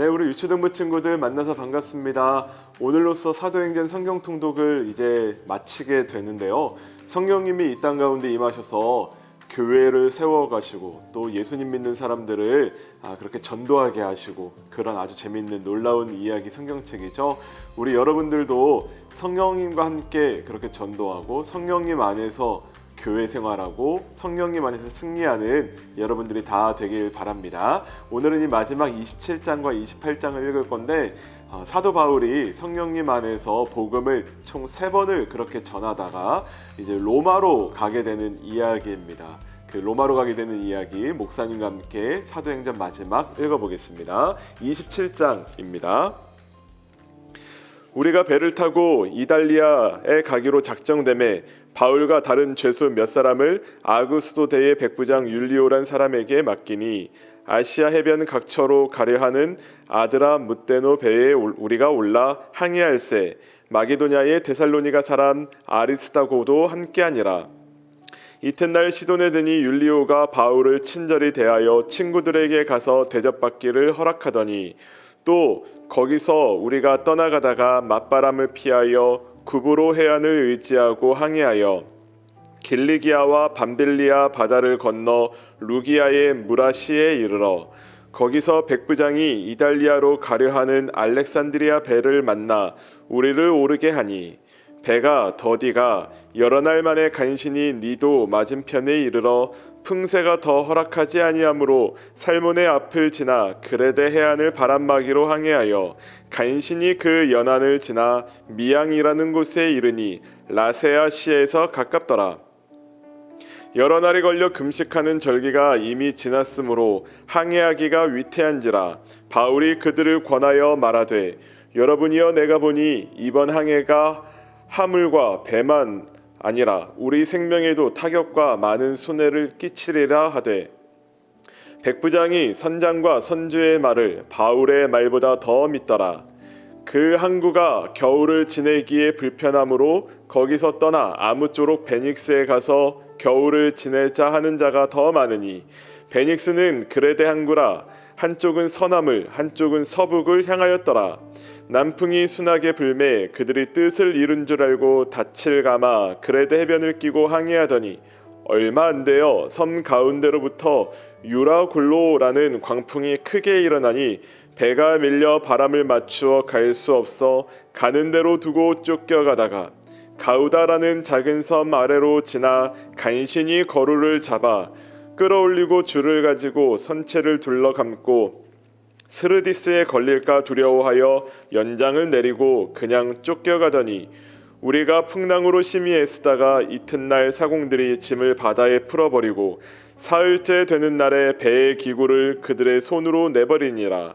네, 우리 유초등부 친구들 만나서 반갑습니다. 오늘로써 사도행전 성경 통독을 이제 마치게 되는데요. 성령님이 이 땅 가운데 임하셔서 교회를 세워가시고 또 예수님 믿는 사람들을 아, 그렇게 전도하게 하시고 그런 아주 재밌는 놀라운 이야기 성경책이죠. 우리 여러분들도 성령님과 함께 그렇게 전도하고 성령님 안에서 교회 생활하고 성령님 안에서 승리하는 여러분들이 다 되길 바랍니다. 오늘은 이 마지막 27장과 28장을 읽을 건데 어, 사도 바울이 성령님 안에서 복음을 총 세 번을 그렇게 전하다가 이제 로마로 가게 되는 이야기입니다. 그 로마로 가게 되는 이야기 목사님과 함께 사도행전 마지막 읽어보겠습니다. 27장입니다. 우리가 배를 타고 이달리아에 가기로 작정됨에 바울과 다른 죄수 몇 사람을 아구스도대의 백부장 율리오란 사람에게 맡기니 아시아 해변 각처로 가려 하는 아드라 무데노 배에 올- 우리가 올라 항해할세 마게도냐의 데살로니가 사람 아리스다고도 함께하니라. 이튿날 시돈에 드니 율리오가 바울을 친절히 대하여 친구들에게 가서 대접받기를 허락하더니 또 거기서 우리가 떠나가다가 맞바람을 피하여 구브로 해안을 의지하고 항해하여 길리기아와 밤빌리아 바다를 건너 루기아의 무라시에 이르러 거기서 백부장이 이달리아로 가려 하는 알렉산드리아 배를 만나 우리를 오르게 하니 배가 더디가 여러 날 만에 간신히 니도 맞은편에 이르러 풍세가 더 허락하지 아니하므로 살몬의 앞을 지나 그레데 해안을 바람막이로 항해하여 간신히 그 연안을 지나 미양이라는 곳에 이르니 라세아 시에서 가깝더라. 여러 날이 걸려 금식하는 절기가 이미 지났으므로 항해하기가 위태한지라 바울이 그들을 권하여 말하되 여러분이여 내가 보니 이번 항해가 하물과 배만 아니라 우리 생명에도 타격과 많은 손해를 끼치리라 하되 백부장이 선장과 선주의 말을 바울의 말보다 더 믿더라. 그 항구가 겨울을 지내기에 불편하므로 거기서 떠나 아무쪼록 베닉스에 가서 겨울을 지내자 하는 자가 더 많으니 베닉스는 그레데 항구라 한쪽은 서남을 한쪽은 서북을 향하였더라. 남풍이 순하게 불매 그들이 뜻을 이룬 줄 알고 닻을 감아 그레데 해변을 끼고 항해하더니 얼마 안 되어 섬 가운데로부터 유라굴로라는 광풍이 크게 일어나니 배가 밀려 바람을 맞추어 갈 수 없어 가는 대로 두고 쫓겨가다가 가우다라는 작은 섬 아래로 지나 간신히 거루를 잡아 끌어올리고 줄을 가지고 선체를 둘러 감고 스르디스에 걸릴까 두려워하여 연장을 내리고 그냥 쫓겨가더니 우리가 풍랑으로 심히 애쓰다가 이튿날 사공들이 짐을 바다에 풀어버리고 사흘째 되는 날에 배의 기구를 그들의 손으로 내버리니라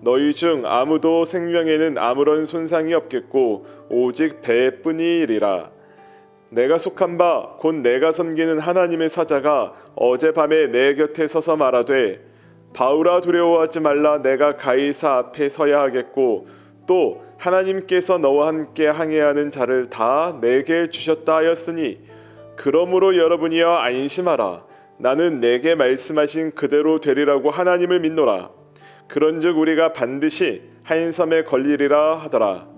너희 중 아무도 생명에는 아무런 손상이 없겠고 오직 배뿐이리라. 내가 속한 바 곧 내가 섬기는 하나님의 사자가 어젯밤에 내 곁에 서서 말하되 바울아 두려워하지 말라. 내가 가이사 앞에 서야 하겠고 또 하나님께서 너와 함께 항해하는 자를 다 내게 주셨다 하였으니 그러므로 여러분이여 안심하라. 나는 내게 말씀하신 그대로 되리라고 하나님을 믿노라 그런즉 우리가 반드시 한 섬에 걸리리라 하더라.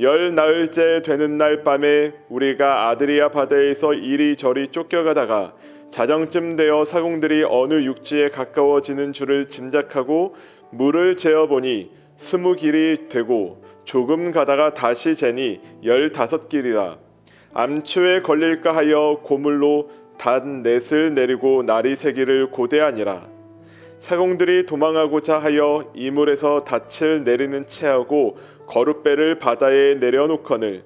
열 나흘째 되는 날 밤에 우리가 아드리아 바다에서 이리저리 쫓겨가다가 자정쯤 되어 사공들이 어느 육지에 가까워지는 줄을 짐작하고 물을 재어 보니 스무 길이 되고 조금 가다가 다시 재니 열다섯 길이라. 암초에 걸릴까 하여 고물로 단 넷을 내리고 날이 새기를 고대하니라 사공들이 도망하고자 하여 이물에서 닻을 내리는 채하고 거룻배를 바다에 내려놓거늘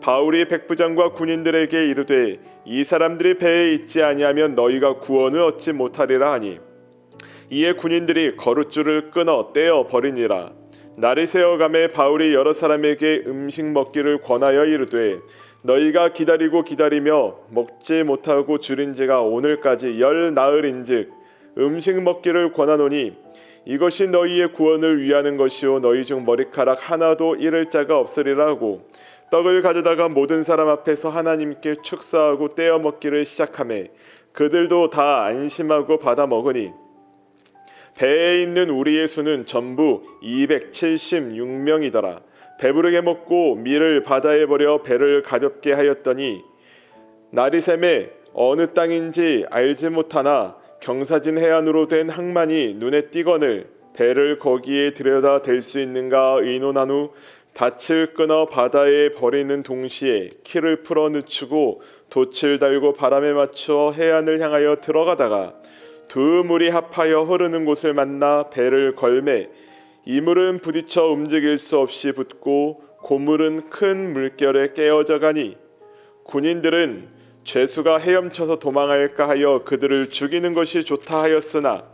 바울이 백부장과 군인들에게 이르되 이 사람들이 배에 있지 아니하면 너희가 구원을 얻지 못하리라 하니 이에 군인들이 거룻줄을 끊어 떼어 버리니라. 날이 새어감에 바울이 여러 사람에게 음식 먹기를 권하여 이르되 너희가 기다리고 기다리며 먹지 못하고 줄인 지가 오늘까지 열 나흘인즉 음식 먹기를 권하노니 이것이 너희의 구원을 위하는 것이요 너희 중 머리카락 하나도 잃을 자가 없으리라 하고 떡을 가져다가 모든 사람 앞에서 하나님께 축사하고 떼어 먹기를 시작하매 그들도 다 안심하고 받아 먹으니 배에 있는 우리의 수는 전부 276명이더라. 배부르게 먹고 밀을 바다에 버려 배를 가볍게 하였더니 날이 샘에 어느 땅인지 알지 못하나 경사진 해안으로 된 항만이 눈에 띄거늘 배를 거기에 들여다 댈 수 있는가 의논한 후 닻을 끊어 바다에 버리는 동시에 키를 풀어 늦추고 돛을 달고 바람에 맞추어 해안을 향하여 들어가다가 두 물이 합하여 흐르는 곳을 만나 배를 걸매 이 물은 부딪혀 움직일 수 없이 붙고 고물은 큰 물결에 깨어져 가니 군인들은 죄수가 헤엄쳐서 도망할까 하여 그들을 죽이는 것이 좋다 하였으나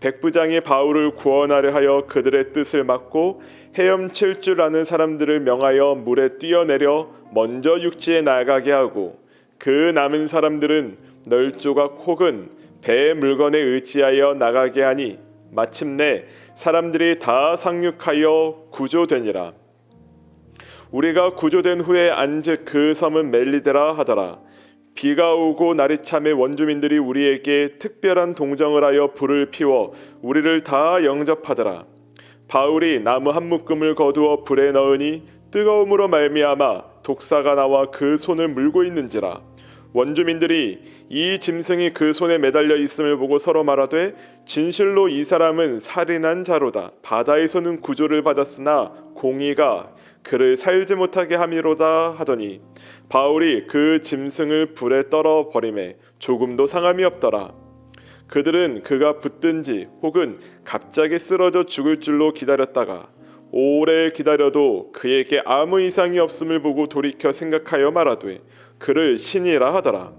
백부장이 바울을 구원하려 하여 그들의 뜻을 막고 헤엄칠 줄 아는 사람들을 명하여 물에 뛰어내려 먼저 육지에 나가게 하고 그 남은 사람들은 널조각 혹은 배의 물건에 의지하여 나가게 하니 마침내 사람들이 다 상륙하여 구조되니라. 우리가 구조된 후에 안즉 그 섬은 멜리데라 하더라 비가 오고 날이 참에 원주민들이 우리에게 특별한 동정을 하여 불을 피워 우리를 다 영접하더라. 바울이 나무 한 묶음을 거두어 불에 넣으니 뜨거움으로 말미암아 독사가 나와 그 손을 물고 있는지라 원주민들이 이 짐승이 그 손에 매달려 있음을 보고 서로 말하되 진실로 이 사람은 살인한 자로다. 바다에서는 구조를 받았으나 공의가 그를 살지 못하게 함이로다. 하더니 바울이 그 짐승을 불에 떨어 버림에 조금도 상함이 없더라. 그들은 그가 붙든지 혹은 갑자기 쓰러져 죽을 줄로 기다렸다가 오래 기다려도 그에게 아무 이상이 없음을 보고 돌이켜 생각하여 말하되 그를 신이라 하더라.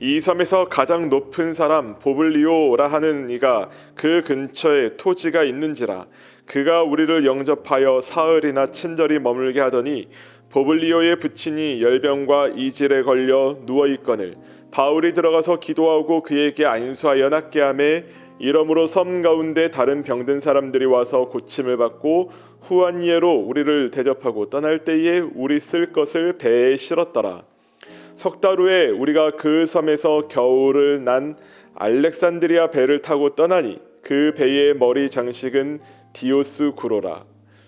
이 섬에서 가장 높은 사람 보블리오라 하는 이가 그 근처에 토지가 있는지라 그가 우리를 영접하여 사흘이나 친절히 머물게 하더니 보블리오의 부친이 열병과 이질에 걸려 누워 있거늘 바울이 들어가서 기도하고 그에게 안수하여 낫게 하매 이러므로 섬 가운데 다른 병든 사람들이 와서 고침을 받고 후한 예로 우리를 대접하고 떠날 때에 우리 쓸 것을 배에 실었더라. 석달 후에 우리가 그 섬에서 겨울을 난 알렉산드리아 배를 타고 떠나니 그 배의 머리 장식은 디오스 구로라.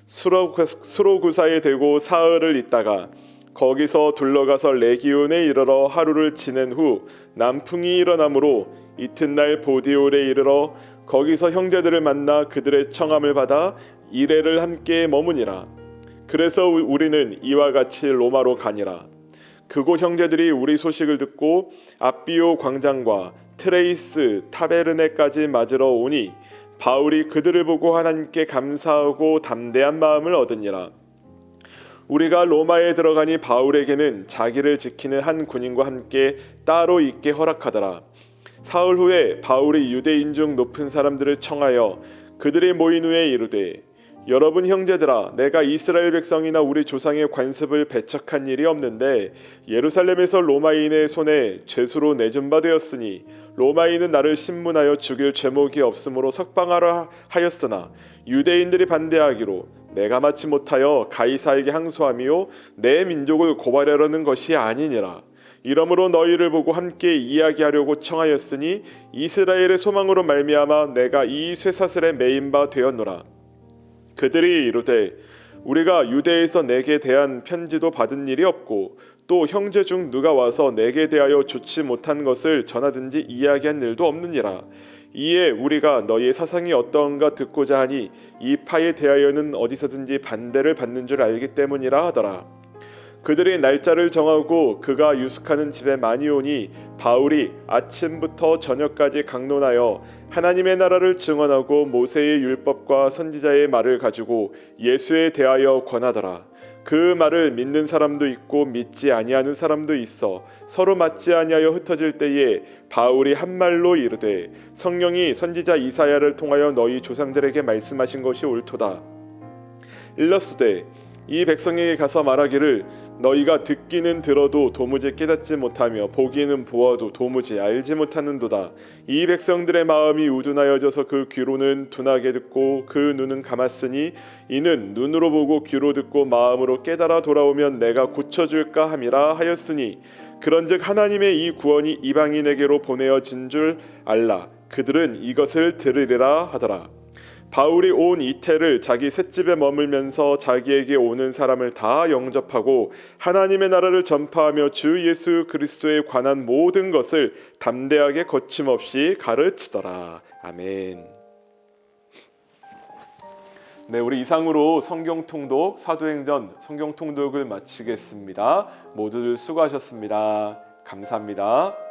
수로 구사에 대고 사흘을 있다가 거기서 둘러가서 레기온에 이르러 하루를 지낸 후 남풍이 일어나므로 이튿날 보디올에 이르러 거기서 형제들을 만나 그들의 청함을 받아 이래를 함께 머무니라. 그래서 우리는 이와 같이 로마로 가니라. 그곳 형제들이 우리 소식을 듣고 아비오 광장과 트레이스 타베르네까지 맞으러 오니 바울이 그들을 보고 하나님께 감사하고 담대한 마음을 얻으니라. 우리가 로마에 들어가니 바울에게는 자기를 지키는 한 군인과 함께 따로 있게 허락하더라. 사흘 후에 바울이 유대인 중 높은 사람들을 청하여 그들이 모인 후에 이르되 여러분 형제들아 내가 이스라엘 백성이나 우리 조상의 관습을 배척한 일이 없는데 예루살렘에서 로마인의 손에 죄수로 내준 바 되었으니 로마인은 나를 신문하여 죽일 죄목이 없으므로 석방하라 하였으나 유대인들이 반대하기로 내가 마치 못하여 가이사에게 항소함이요 내 민족을 고발하려는 것이 아니니라 이러므로 너희를 보고 함께 이야기하려고 청하였으니 이스라엘의 소망으로 말미암아 내가 이 쇠사슬에 매인 바 되었노라. 그들이 이르되 우리가 유대에서 내게 대한 편지도 받은 일이 없고 또 형제 중 누가 와서 내게 대하여 좋지 못한 것을 전하든지 이야기한 일도 없느니라. 이에 우리가 너희의 사상이 어떠한가 듣고자 하니 이 파에 대하여는 어디서든지 반대를 받는 줄 알기 때문이라 하더라 그들이 날짜를 정하고 그가 유숙하는 집에 많이 오니 바울이 아침부터 저녁까지 강론하여 하나님의 나라를 증언하고 모세의 율법과 선지자의 말을 가지고 예수에 대하여 권하더라. 그 말을 믿는 사람도 있고 믿지 아니하는 사람도 있어 서로 맞지 아니하여 흩어질 때에 바울이 한 말로 이르되 성령이 선지자 이사야를 통하여 너희 조상들에게 말씀하신 것이 옳도다. 일러스되 이 백성에게 가서 말하기를 너희가 듣기는 들어도 도무지 깨닫지 못하며 보기는 보아도 도무지 알지 못하는도다. 이 백성들의 마음이 우둔하여져서 그 귀로는 둔하게 듣고 그 눈은 감았으니 이는 눈으로 보고 귀로 듣고 마음으로 깨달아 돌아오면 내가 고쳐줄까 함이라 하였으니 그런즉 하나님의 이 구원이 이방인에게로 보내어진 줄 알라. 그들은 이것을 들으리라 하더라 바울이 온 이태를 자기 셋집에 머물면서 자기에게 오는 사람을 다 영접하고 하나님의 나라를 전파하며 주 예수 그리스도에 관한 모든 것을 담대하게 거침없이 가르치더라. 아멘. 네, 우리 이상으로 성경 통독 사도행전 성경 통독을 마치겠습니다. 모두들 수고하셨습니다. 감사합니다.